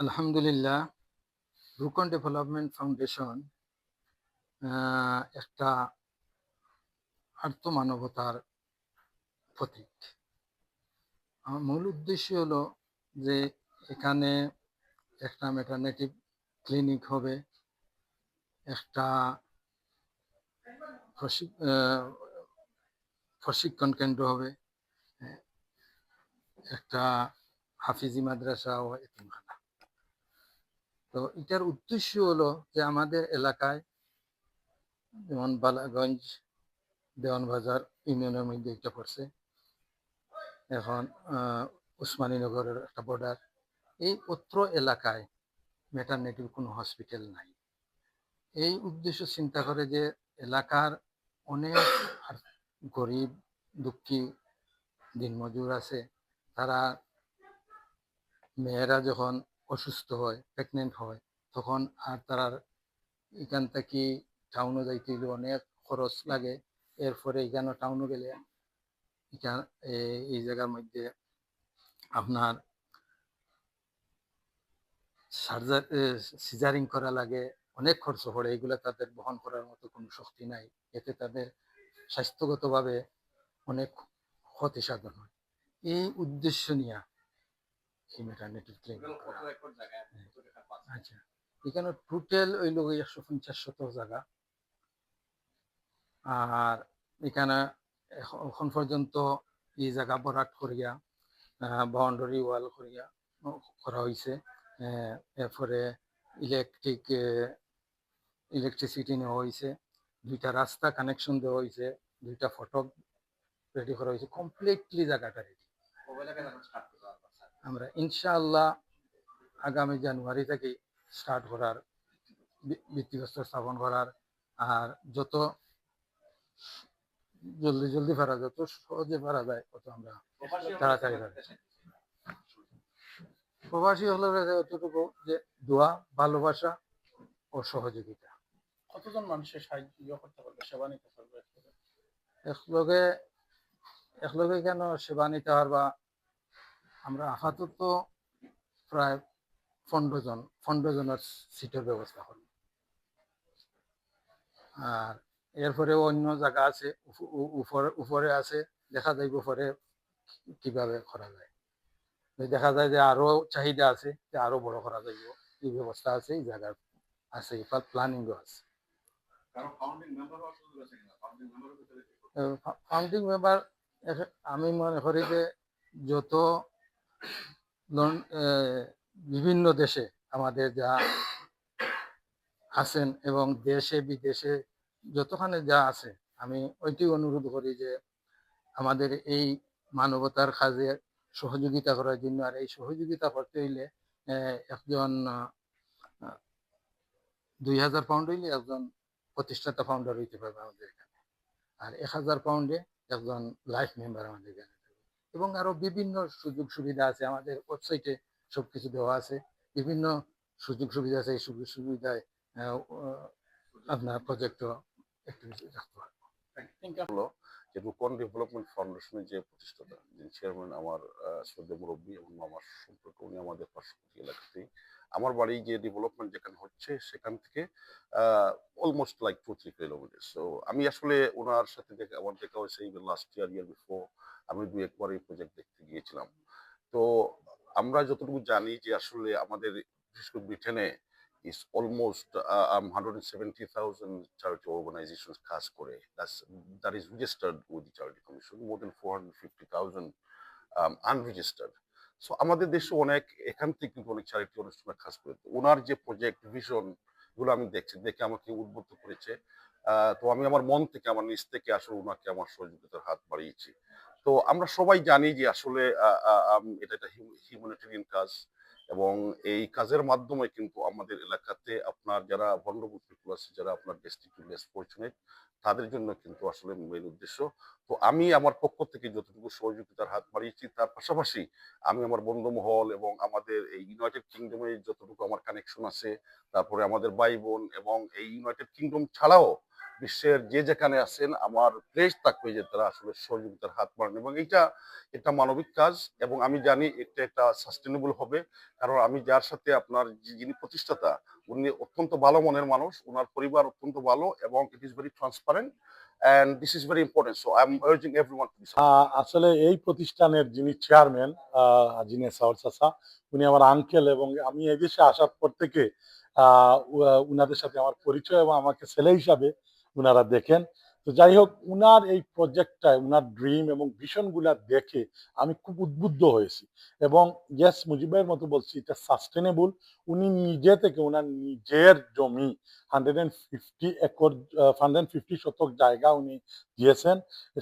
আলহামদুলিল্লাহ, রুকন development foundation একটা আর্থ মানবতার প্রতীক। আমার মূল উদ্দেশ্য হলো যে এখানে একটা ম্যাটারনেটিভ ক্লিনিক হবে, একটা প্রশি- প্রশিক্ষণ কেন্দ্র হবে, একটা হাফিজি মাদ্রাসা ও এতিমখানা। তো এটার উদ্দেশ্য হলো যে আমাদের এলাকায় যেমন বালাগঞ্জ, দেওয়ানবাজার, ইউনিয়নের মধ্যে একটা পড়ছে। এখন উসমানীনগরের একটা বর্ডার এই অত্র এলাকায় ম্যাটারনেটিভ কোনো হসপিটাল নাই। এই উদ্দেশ্য চিন্তা করে যে এলাকার অনেক গরিব, দুঃখী দিনমজুর আছে। তারা, মেয়েরা যখন অসুস্থ হয় প্রেগনেন্ট হয়, তখন আর তারার এখান থেকে টাউনে যাইতে হইলে অনেক খরচ লাগে। এরপরে এখানে টাউনে গেলে এই জায়গার মধ্যে আপনার সার্জার সিজারিং করা লাগে, অনেক খরচ পড়ে। এগুলো তাদের বহন করার মতো কোনো শক্তি নাই। এতে তাদের স্বাস্থ্যগতভাবে অনেক ক্ষতি সাধন হয়। এই উদ্দেশ্য নিয়ে আচ্ছা এখানে টোটাল ওই লোক একশো পঞ্চাশ শত জায়গা আর এখানে এখন পর্যন্ত এই জায়গা বরাট করিয়া বাউন্ডারি ওয়াল করিয়া করা হয়েছে এরপরে ইলেকট্রিক ইলেকট্রিসিটি নেওয়া হয়েছে দুইটা রাস্তা কানেকশন দেওয়া হয়েছে দুইটা ফটক রেডি করা হয়েছে কমপ্লিটলি জায়গাটা রেডি আমরা ইনশাআল্লাহ আগামী জানুয়ারি থেকে স্টার্ট করার ভি- ভিত্তিপ্রস্তর স্থাপন করার আর যত জলদি জলদি পারা যত সহজে পারা যায় তত আমরা তাড়াতাড়ি পারি প্রবাসী হলো এতটুকু যে দোয়া ভালোবাসা ও সহযোগিতা। কতজন মানুষের সাহায্য করতে পারবে সেবা নিতে পারবে? একলগে একলগে কেন সেবা নিতে পারবা? আমরা আপাতত প্রায় পনেরো জন পনেরো জনের সিটের ব্যবস্থা করি আর এরপরে অন্য জায়গা আছে উপরে উপরে আছে দেখা যাইব পরে কীভাবে করা যায়। দেখা যায় যে আরও চাহিদা আছে যে আরও বড় করা যাইব। এই ব্যবস্থা আছে এই জায়গার আছে প্ল্যানিংও আছে। ফাউন্ডিং মেম্বার আমি মনে করি যে যত বিভিন্ন দেশে আমাদের যা আছেন এবং দেশে, বিদেশে যতখানে যা আছে, আমি ওইটি অনুরোধ করি যে আমাদের এই মানবতার কাজে সহযোগিতা করার জন্য। আর এই সহযোগিতা করতে হইলে একজন দুই হাজার পাউন্ড হইলে একজন প্রতিষ্ঠাতা ফাউন্ডার হইতে পারবে আমাদের এখানে। আর এক হাজার পাউন্ডে একজন লাইফ মেম্বার আমাদের এখানে। এবং আরও বিভিন্ন সুযোগ সুবিধা আছে আমাদের ওয়েবসাইটে সবকিছু দেওয়া আছে। বিভিন্ন সুযোগ সুবিধা আছে, এই সুযোগ সুবিধায় আপনার প্রজেক্ট একটু রাখতে পারবে। যে রুকন ডেভেলপমেন্ট ফাউন্ডেশনের যে প্রতিষ্ঠাতা যিনি চেয়ারম্যান আমার আহ, মুরব্বী এবং আমার সম্পর্ক উনি আমাদের পার্শ্ববর্তী এলাকাতেই আমার বাড়ি যে ডেভেলপমেন্ট যেখানে হচ্ছে সেখান থেকে almost like two three kilometre so আমি আসলে ওনার সাথে দেখে আমার দেখা হয়েছে even last year year before আমি দু একবার এই প্রজেক্ট দেখতে গিয়েছিলাম। তো আমরা যতটুকু জানি যে আসলে আমাদের বিশেষ করে ব্রিটেনে is almost uh, um, 170,000 charity organizations কাজ করে that's that is registered with the charity commission more than 450,000 um, unregistered. So আমাদের দেশে অনেক এখান থেকে কিন্তু অনেক চ্যারিটি অনুষ্ঠানে কাজ করে ওনার যে প্রজেক্ট ভিশনগুলো আমি দেখছি দেখে আমাকে উদ্বুদ্ধ করেছে। তো আমি আমার মন থেকে আমার নিজ থেকে আসলে ওনাকে আমার সহযোগিতার হাত বাড়িয়েছি। তো আমরা সবাই জানি যে আসলে এটা একটা হিউম্যানিটেরিয়ান কাজ এবং এই কাজের মাধ্যমে কিন্তু আমাদের এলাকাতে আপনার যারা ভন্ডবুল আছে যারা আপনার ডিস্ট্রিক্ট লেস তাদের জন্য কিন্তু আসলে মেইন উদ্দেশ্য। তো আমি আমার পক্ষ থেকে যতটুকু সহযোগিতার হাত বাড়িয়েছি, তার পাশাপাশি আমি আমার বন্ধুমহল এবং আমাদের এই ইউনাইটেড কিংডমে যতটুকু আমার কানেকশন আছে, তারপরে আমাদের ভাই বোন এবং এই ইউনাইটেড কিংডম ছাড়াও বিশ্বের যে যেখানে আছেন, আমার প্লেস থাকবে যে তারা আসলে সহযোগিতার হাত বাড়ান। এবং এটা এটা মানবিক কাজ এবং আমি জানি এটা একটা সাস্টেনেবল হবে। কারণ আমি যার সাথে আপনার যিনি প্রতিষ্ঠাতা, উনি অত্যন্ত ভালো মনের মানুষ ওনার পরিবার অত্যন্ত ভালো এবং it is very transparent and this is very important so I am urging everyone আসলে এই প্রতিষ্ঠানের যিনি চেয়ারম্যান যিনি সাউর চাচা, উনি আমার আঙ্কেল এবং আমি এই দেশে আসার পর থেকে উনাদের সাথে আমার পরিচয় এবং আমাকে ছেলে হিসাবে উনারা দেখেন। তো যাই হোক উনার এই প্রজেক্টটায় উনার ড্রিম এবং ভিশনগুলা দেখে আমি খুব উদ্বুদ্ধ হয়েছি। এবং ইয়েস মুজিবের মতো বলছি, এটা সাস্টেনেবল উনি নিজে থেকে উনার নিজের জমি hundred and fifty acre hundred fifty শতক জায়গা উনি দিয়েছেন।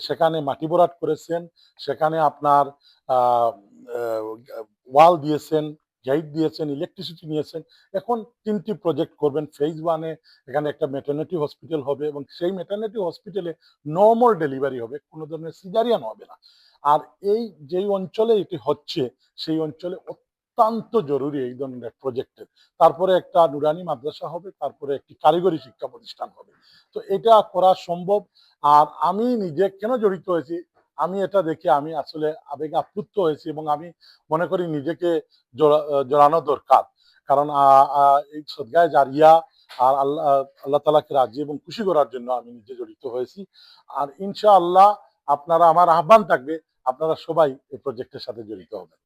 সেখানে মাটি ভরাট করেছেন। সেখানে আপনার ওয়াল দিয়েছেন। গেট দিয়েছেন ইলেকট্রিসিটি নিয়েছেন। এখন তিনটি প্রজেক্ট করবেন। ফেজ ওয়ানে এখানে একটা মেটার্নিটি হসপিটাল হবে এবং সেই মেটার্নিটি হসপিটালে নর্মাল ডেলিভারি হবে। কোনো ধরনের সিজারিয়ান হবে না। আর এই যেই অঞ্চলে এটি হচ্ছে, সেই অঞ্চলে অত্যন্ত জরুরি এই ধরনের প্রজেক্টের তারপরে একটা নুরানি মাদ্রাসা হবে, তারপরে একটি কারিগরি শিক্ষা প্রতিষ্ঠান হবে। তো এটা করা সম্ভব। আর আমি নিজে কেন জড়িত হয়েছি আমি এটা দেখে আমি আসলে আবেগ আপ্লুত হয়েছি এবং আমি মনে করি নিজেকে জড়ানো দরকার। কারণ এই সদগায় জারিয়া আর আল্লাহ আল্লাহ তালাকে রাজি এবং খুশি করার জন্য আমি নিজে জড়িত হয়েছি। আর ইনশাআল্লাহ আপনারা আমার আহ্বান থাকবে, আপনারা সবাই এই প্রজেক্টের সাথে জড়িত হবেন।